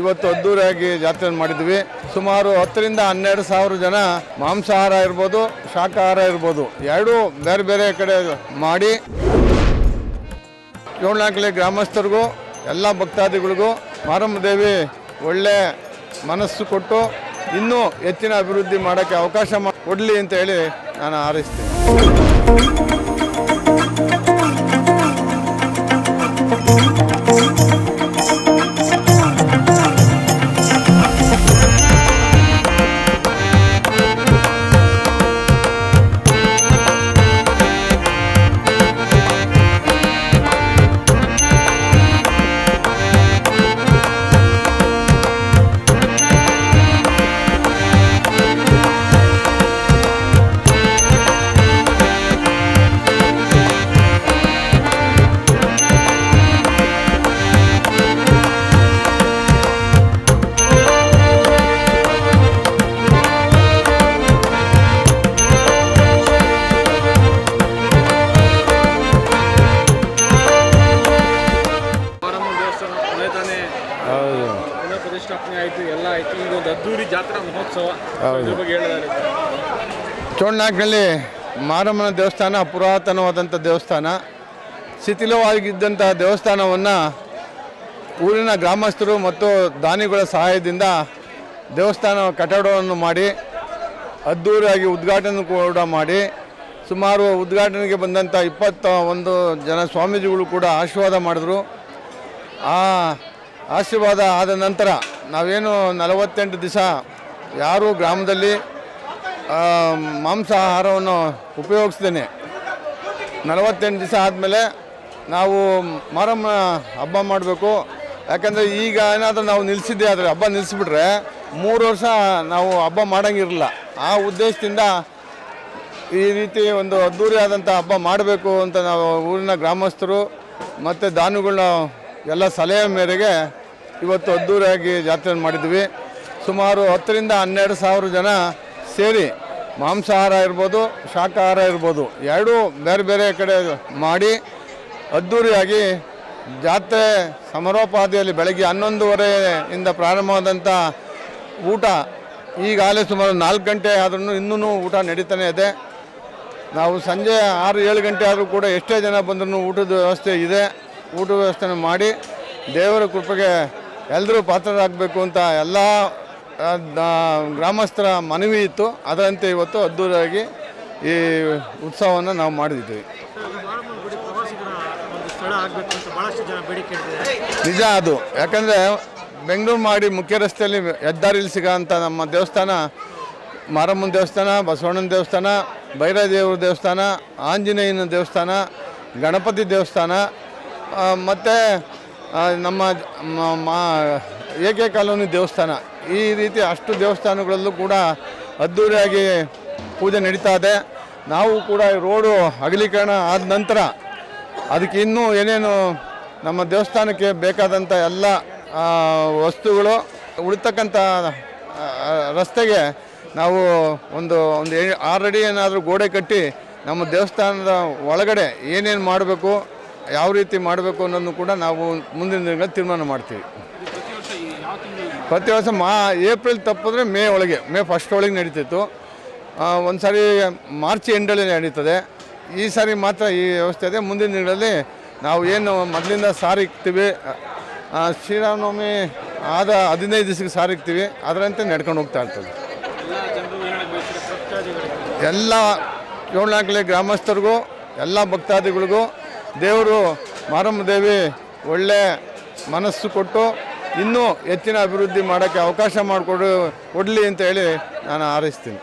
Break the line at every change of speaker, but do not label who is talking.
ಇವತ್ತು ಅದ್ದೂರಿಯಾಗಿ ಜಾತ್ರೆಯನ್ನು ಮಾಡಿದ್ವಿ. ಸುಮಾರು ಹತ್ತರಿಂದ ಹನ್ನೆರಡು ಸಾವಿರ ಜನ ಮಾಂಸಾಹಾರ ಇರ್ಬೋದು, ಶಾಖಾಹಾರ ಇರ್ಬೋದು. ಎರಡೂ ಬೇರೆ ಬೇರೆ ಕಡೆ ಮಾಡಿ ಏಳ್ನಾಲ್ಕಲೆ ಗ್ರಾಮಸ್ಥರಿಗೂ, ಎಲ್ಲ ಭಕ್ತಾದಿಗಳಿಗೂ ಮಾರಮ್ಮ ದೇವಿ ಒಳ್ಳೆ ಮನಸ್ಸು ಕೊಟ್ಟು ಇನ್ನೂ ಹೆಚ್ಚಿನ ಅಭಿವೃದ್ಧಿ ಮಾಡೋಕ್ಕೆ ಅವಕಾಶ ಕೊಡಲಿ ಅಂತ ಹೇಳಿ ನಾನು ಹಾರೈಸ್ತೀನಿ. ಹೌದು.
ಪುನಃ ಪ್ರತಿಷ್ಠಾಪನೆ ಆಯಿತು ಎಲ್ಲ ಆಯಿತು. ಈಗ ಒಂದು ಅದ್ದೂರಿ ಜಾತ್ರಾ ಮಹೋತ್ಸವ
ಹೌದು.
ಇದ್ರ ಬಗ್ಗೆ ಹೇಳಿದ್ದಾರೆ.
ಮಾರಮ್ಮನ ದೇವಸ್ಥಾನ ಪುರಾತನವಾದಂಥ ದೇವಸ್ಥಾನ. ಶಿಥಿಲವಾಗಿದ್ದಂಥ ದೇವಸ್ಥಾನವನ್ನು ಊರಿನ ಗ್ರಾಮಸ್ಥರು ಮತ್ತು ದಾನಿಗಳ ಸಹಾಯದಿಂದ ದೇವಸ್ಥಾನ ಕಟ್ಟಡವನ್ನು ಮಾಡಿ ಅದ್ಧೂರಿಯಾಗಿ ಉದ್ಘಾಟನೆ ಕೂಡ ಮಾಡಿ ಸುಮಾರು ಉದ್ಘಾಟನೆಗೆ ಬಂದಂಥ ಇಪ್ಪತ್ತ ಒಂದು ಜನ ಸ್ವಾಮೀಜಿಗಳು ಕೂಡ ಆಶೀರ್ವಾದ ಮಾಡಿದ್ರು. ಆ ಆಶೀರ್ವಾದ ಆದ ನಂತರ ನಾವೇನು ನಲವತ್ತೆಂಟು ದಿವಸ ಯಾರು ಗ್ರಾಮದಲ್ಲಿ ಮಾಂಸಾಹಾರವನ್ನು ಉಪಯೋಗಿಸ್ತೇನೆ ನಲವತ್ತೆಂಟು ದಿವಸ ಆದಮೇಲೆ ನಾವು ಮಾರಮ್ಮ ಹಬ್ಬ ಮಾಡಬೇಕು. ಯಾಕಂದರೆ ಈಗ ಏನಾದರೂ ನಾವು ನಿಲ್ಲಿಸಿದ್ದೆ ಆದರೆ, ಹಬ್ಬ ನಿಲ್ಲಿಸ್ಬಿಟ್ರೆ ಮೂರು ವರ್ಷ ನಾವು ಹಬ್ಬ ಮಾಡೋಂಗಿರಲಿಲ್ಲ ಆ ಉದ್ದೇಶದಿಂದ ಈ ರೀತಿ ಒಂದು ಅದ್ಧೂರಿಯಾದಂಥ ಹಬ್ಬ ಮಾಡಬೇಕು ಅಂತ ನಾವು ಊರಿನ ಗ್ರಾಮಸ್ಥರು ಮತ್ತು ದಾನಿಗಳನ್ನ ಎಲ್ಲ ಸಲಹೆ ಮೇರೆಗೆ ಇವತ್ತು ಅದ್ಧೂರಿಯಾಗಿ ಜಾತ್ರೆ ಮಾಡಿದ್ವಿ. ಸುಮಾರು ಹತ್ತರಿಂದ ಹನ್ನೆರಡು ಸಾವಿರ ಜನ ಸೇರಿ ಮಾಂಸಾಹಾರ ಇರ್ಬೋದು, ಶಾಖಾಹಾರ ಇರ್ಬೋದು, ಎರಡೂ ಬೇರೆ ಬೇರೆ ಕಡೆ ಮಾಡಿ ಅದ್ಧೂರಿಯಾಗಿ ಜಾತ್ರೆ ಸಮಾರೋಪಾದಿಯಲ್ಲಿ ಬೆಳಗ್ಗೆ ಹನ್ನೊಂದುವರೆಯಿಂದ ಪ್ರಾರಂಭವಾದಂಥ ಊಟ ಈಗಾಗಲೇ ಸುಮಾರು ನಾಲ್ಕು ಗಂಟೆ ಆದ್ರೂ ಇನ್ನೂ ಊಟ ನಡೀತಾನೆ ಇದೆ. ನಾವು ಸಂಜೆ ಆರು ಏಳು ಗಂಟೆ ಆದರೂ ಕೂಡ ಎಷ್ಟೇ ಜನ ಬಂದರೂ ಊಟದ ವ್ಯವಸ್ಥೆ ಇದೆ. ಊಟದ ವ್ಯವಸ್ಥೆನ ಮಾಡಿ ದೇವರ ಕೃಪೆಗೆ ಎಲ್ಲರೂ ಪಾತ್ರರಾಗಬೇಕು ಅಂತ ಎಲ್ಲ ಗ್ರಾಮಸ್ಥರ ಮನವಿ ಇತ್ತು. ಅದರಂತೆ ಇವತ್ತು ಅದ್ದೂರಿಯಾಗಿ ಈ ಉತ್ಸವವನ್ನು ನಾವು
ಇಟ್ಟಿದ್ದಾರೆ
ನಿಜ ಅದು. ಯಾಕಂದರೆ ಬೆಂಗಳೂರು ಮಾಡಿ ಮುಖ್ಯ ರಸ್ತೆಯಲ್ಲಿ ಹೆದ್ದಾರಿಲಿ ಸಿಗೋಂಥ ನಮ್ಮ ದೇವಸ್ಥಾನ, ಮಾರಮ್ಮನ ದೇವಸ್ಥಾನ, ಬಸವಣ್ಣನ ದೇವಸ್ಥಾನ ಭೈರದೇವ್ರ ದೇವಸ್ಥಾನ, ಆಂಜನೇಯನ ದೇವಸ್ಥಾನ, ಗಣಪತಿ ದೇವಸ್ಥಾನ ಮತ್ತು ನಮ್ಮ ಮ- ಎ ಕಾಲೋನಿ ದೇವಸ್ಥಾನ. ಈ ರೀತಿ ಅಷ್ಟು ದೇವಸ್ಥಾನಗಳಲ್ಲೂ ಕೂಡ ಅದ್ಧೂರಿಯಾಗಿ ಪೂಜೆ ನಡೀತಾ ಇದೆ. ನಾವು ಕೂಡ ರೋಡು ಅಗಲೀಕರಣ ಆದ ನಂತರ ಅದಕ್ಕೆ ಇನ್ನೂ ಏನೇನು ನಮ್ಮ ದೇವಸ್ಥಾನಕ್ಕೆ ಬೇಕಾದಂಥ ಎಲ್ಲ ವಸ್ತುಗಳು, ಉಳಿತಕ್ಕಂಥ ರಸ್ತೆಗೆ ನಾವು ಒಂದು ಒಂದು ಅಡಿ ಏನಾದರೂ ಗೋಡೆ ಕಟ್ಟಿ ನಮ್ಮ ದೇವಸ್ಥಾನದ ಒಳಗಡೆ ಏನೇನು ಮಾಡಬೇಕು ಯಾವ ರೀತಿ ಮಾಡಬೇಕು ಅನ್ನೋದನ್ನು ಕೂಡ ನಾವು ಮುಂದಿನ ದಿನಗಳಲ್ಲಿ ತೀರ್ಮಾನ ಮಾಡ್ತೀವಿ.
ಪ್ರತಿ ವರ್ಷ
ಮಾ, ಏಪ್ರಿಲ್ ತಪ್ಪಿದ್ರೆ ಮೇ ಒಳಗೆ, ಮೇ ಫಸ್ಟ್ ಒಳಗೆ ನಡೀತಿತ್ತು. ಒಂದು ಸಾರಿ ಮಾರ್ಚ್ ಎಂಡಲ್ಲಿ ನಡೀತದೆ. ಈ ಸಾರಿ ಮಾತ್ರ ಈ ವ್ಯವಸ್ಥೆ ಇದೆ. ಮುಂದಿನ ದಿನಗಳಲ್ಲಿ ನಾವು ಏನು ಮೊದಲಿಂದ ಸಾರಿ ಇಕ್ತೀವಿ ಶ್ರೀರಾಮನವಮಿ ಆದ ಹದಿನೈದು ದಿವಸಕ್ಕೆ ಸಾರಿಗ್ತೀವಿ ಅದರಂತೆ ನಡ್ಕೊಂಡು ಹೋಗ್ತಾ ಇರ್ತದೆ.
ಎಲ್ಲ
ಏಳು ಗ್ರಾಮಸ್ಥರಿಗೂ, ಎಲ್ಲ ಭಕ್ತಾದಿಗಳಿಗೂ ದೇವರು ಮಾರಮ್ಮ ದೇವಿ ಒಳ್ಳೆ ಮನಸ್ಸು ಕೊಟ್ಟು ಇನ್ನೂ ಹೆಚ್ಚಿನ ಅಭಿವೃದ್ಧಿ ಮಾಡೋಕ್ಕೆ ಅವಕಾಶ ಮಾಡಿಕೊಡು ಕೊಡಲಿ ಅಂತ ಹೇಳಿ ನಾನು ಹಾರೈಸ್ತೀನಿ.